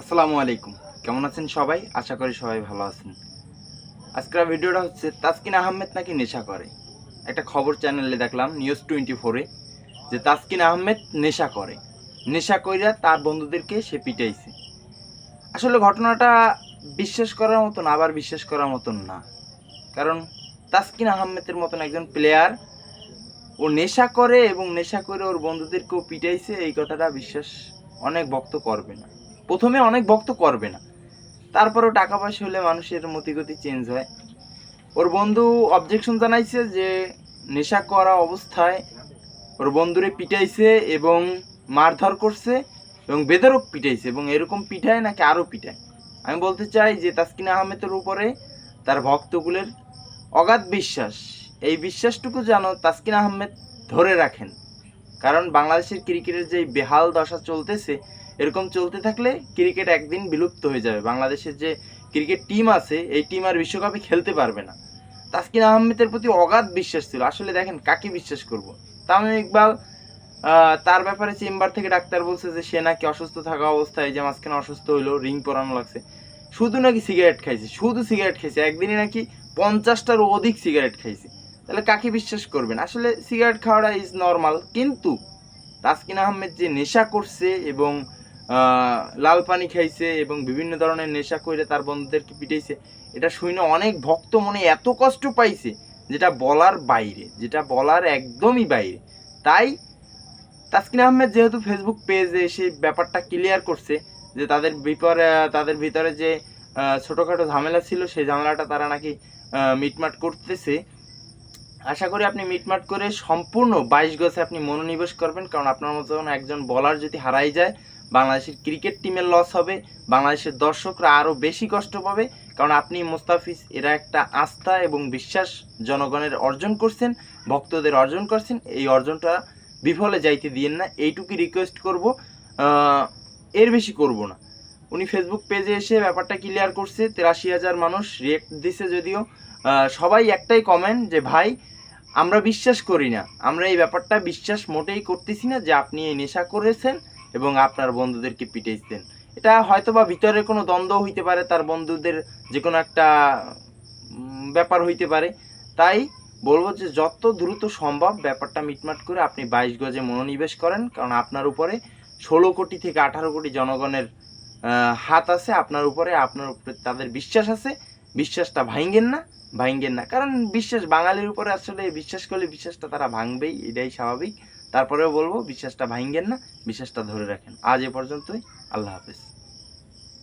আসসালামু আলাইকুম। কেমন আছেন সবাই? আশা করি সবাই ভালো আছেন। আজকের ভিডিওটা হচ্ছে তাসকিন আহমেদ নাকি নেশা করে? একটা খবর চ্যানেলে দেখলাম নিউজ টোয়েন্টি ফোরে যে তাসকিন আহমেদ নেশা করে। নেশা কইরা তার বন্ধুদেরকে সে পিটাইছে। আসলে ঘটনাটা বিশ্বাস করার মতন, আবার বিশ্বাস করার মতন না। কারণ তাসকিন আহমেদের মতন একজন প্লেয়ার ও নেশা করে এবং নেশা করে ওর বন্ধুদেরকেও পিটাইছে, এই কথাটা বিশ্বাস অনেক ভক্ত করবে না। প্রথমে অনেক ভক্ত করবে না। তারপরেও টাকা পয়সা হলে মানুষের মতিগতি চেঞ্জ হয়। ওর বন্ধু অবজেকশন জানাইছে যে, নেশা করা অবস্থায় ওর বন্ধুরে পিটাইছে এবং মারধর করছে এবং বেদরক পিটাইছে এবং এরকম পিঠায় নাকি আরও পিঠায়। আমি বলতে চাই যে, তাসকিন আহমেদের উপরে তার ভক্তগুলোর অগাধ বিশ্বাস। এই বিশ্বাসটুকু যেন তাসকিন আহমেদ ধরে রাখেন। কারণ বাংলাদেশের ক্রিকেটের যে বেহাল দশা চলতেছে, এরকম চলতে থাকলে ক্রিকেট একদিন বিলুপ্ত হয়ে যাবে। বাংলাদেশের যে ক্রিকেট টিম আছে, এই টিম আর বিশ্বকাপে খেলতে পারবে না। তাসকিন আহমেদের প্রতি অগাধ বিশ্বাস ছিল। আসলে দেখেন, কাকে বিশ্বাস করব? তামিম ইকবাল তার ব্যাপারে চেম্বার থেকে ডাক্তার বলছে যে, সে নাকি অসুস্থ থাকা অবস্থায় যে মাঝখানে অসুস্থ হইল, রিং পরানো লাগছে। শুধু নাকি সিগারেট খাইছে, শুধু সিগারেট খাইছে। একদিনে নাকি পঞ্চাশটারও অধিক সিগারেট খাইছে। তাহলে কাকে বিশ্বাস করবেন? আসলে সিগারেট খাওয়াটা ইজ নর্মাল কিন্তু তাসকিন আহমেদ যে নেশা করছে এবং লাল পানি খাইছে এবং বিভিন্ন ধরনের নেশা করে তার বন্ধুদেরকে পিটাইছে, এটা শুনে অনেক ভক্ত মনে এত কষ্ট পাইছে যেটা বলার বাইরে, যেটা বলার একদমই বাইরে। তাই তাসকিন আহমেদ যেহেতু ফেসবুক পেজে সেই ব্যাপারটা ক্লিয়ার করছে যে তাদের বিপরে, তাদের ভিতরে যে ছোটোখাটো ঝামেলা ছিল, সেই ঝামেলাটা তারা নাকি মিটমাট করতেছে। আশা করি আপনি মিটমাট করে সম্পূর্ণ বাইশ গজে আপনি মনোনিবেশ করবেন, কারণ আপনার মতন একজন বলার যদি হারাই যায়, বাংলাদেশের ক্রিকেট টিমের লস হবে, বাংলাদেশের দর্শকরা আরও বেশি কষ্ট পাবে, কারণ আপনি মোস্তাফিজ, এরা একটা আস্থা এবং বিশ্বাস জনগণের অর্জন করছেন, ভক্তদের অর্জন করছেন, এই অর্জনটা বিফলে যাইতে দিয়েন না এইটুকুই রিকোয়েস্ট করব এর বেশি করব না। উনি ফেসবুক পেজে এসে ব্যাপারটা ক্লিয়ার করছে, তেরাশি হাজার মানুষ রিয়েক্ট দিছে যদিও সবাই একটাই কমেন্ট যে, ভাই, আমরা বিশ্বাস করি না। আমরা এই ব্যাপারটা বিশ্বাস মোটেই করতেছি না যে আপনি এই নেশা করেছেন এবং আপনার বন্ধুদেরকে পিটাইছেন। এটা হয়তো বা ভিতরে কোনো দ্বন্দ্ব হইতে পারে, তার বন্ধুদের যে কোনো একটা ব্যাপার হইতে পারে। তাই বলব যে, যত দ্রুত সম্ভব ব্যাপারটা মিটমাট করে আপনি বাইশ গজে মনোনিবেশ করেন, কারণ আপনার উপরে ষোলো কোটি থেকে আঠারো কোটি জনগণের হাত আছে। আপনার উপরে আপনার উপরে তাদের বিশ্বাস আছে। বিশ্বাসটা ভাঙ্গেন না ভাঙ্গেন না। কারণ বিশ্বাস বাঙালির উপরে আসলে বিশ্বাস করলে বিশ্বাসটা তারা ভাঙবেই, এটাই স্বাভাবিক। তারপরেও বলব, বিশ্বাসটা ভাঙ্গেন না, বিশ্বাসটা ধরে রাখেন। আজ এ পর্যন্তই, আল্লাহ হাফেজ।